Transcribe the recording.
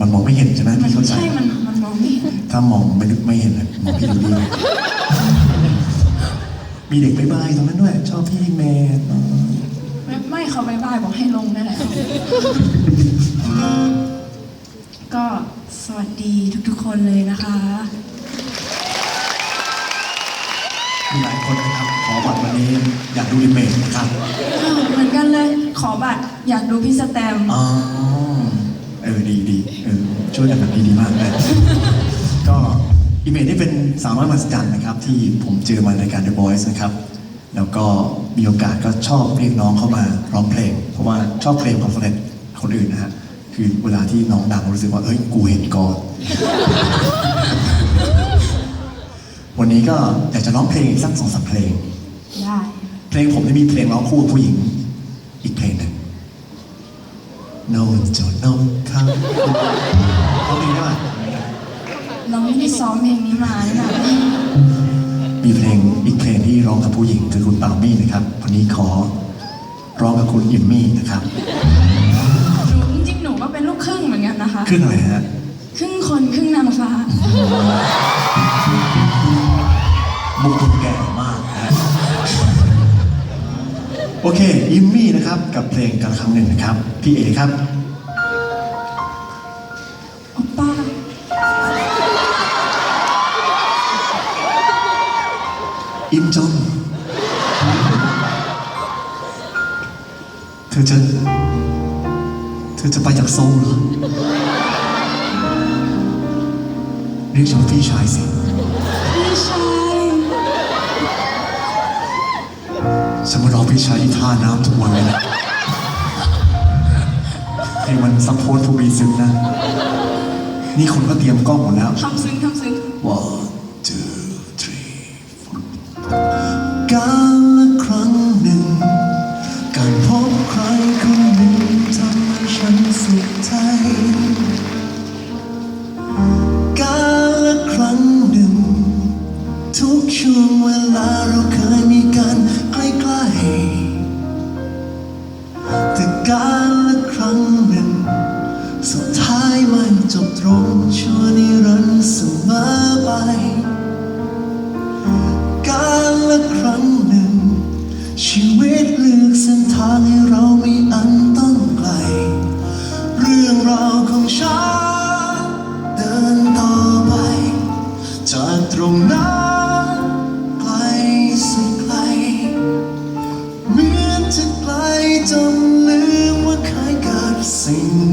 มันมองไม่เห็นใช่ไหมมันพี่เข้าใจใช่มันมันมองไม่เห็นถ้ามองไม่นึกไม่เห็นเลยมองพี่ดูดีมีเด็กบายบายตรงนั้นด้วย ชอบพี่เมย์อ๋อไม่ไม่เขาบายบายบอกให้ลงได้แล้วก็สวัสดีทุกๆคนเลยนะคะมีหลายคนนะครับขอบัตรวันนี้อยากดูรีเมคนะครับเออเหมือนกันเลย ขอบัตรอยากดูพี่สแตมป์อ๋อเออดีดีเออ ช่วยกันแบบนี้ดีมากเลยก็อีเมลนี่เป็นสาวน้อยมหัศจรรย์นะครับ ที่ผมเจอมาในการ The Voice นะครับ แล้วก็มีโอกาสก็ชอบเรียกน้องเข้ามาร้องเพลง เพราะว่าชอบเพลงความสำเร็จคนอื่นนะฮะคือเวลาที่น้องดังรู้สึกว่าเอ้ยกูเห็นก่อนวันนี้ก็อยากจะร้องเพลงอีกสักสองสามเพลง ได้ เพลงผมจะมีเพลงร้องคู่กับผู้หญิง อีกเพลงหนึ่งโนจนน้องข้างร้อง เพลงได้ป่ะเราไม่ได้ซ้อมเพลงนี้มานี่นะมีเพลงอีกเพลงที่ร้องกับผู้หญิงคือคุณปามี่นะครับวันนี้ขอร้องกับคุณอิมมี่นะครับ หนูจริงๆหนูก็เป็นลูกครึ่งเหมือนกันนะคะ ขึ้นอะไรฮะครึ่งคนครึ่งนางฟ้ามุกคุณแก่มากนะฮะโอเคอิมมี่นะครับกับเพลงกันละครั้งหนึ่งนะครับ พี่เอครับ อิมจอนเธอจะเธอจะไปจากโซลเหรอเรียกฉันว่าพี่ชายสิพี่ชายฉันมารอพี่ชายที่ท่าน้ำทุกวันเลยแหละให้มันซัพพอร์ตทูบีซึงนะ นี่คนก็เตรียมกล้องหมดแล้วทำซึ้งท จบตรงชั่วนิรันดร์เสมอไป กาลละครั้งหนึ่ง ชีวิตเลือกเส้นทางให้เราไม่อันต้องไกล เรื่องราวของฉันเดินต่อไป จากตรงนั้นไกลสุดไกลเหมือนจะไกลจนลืมว่าเคยเกิดสิ่ง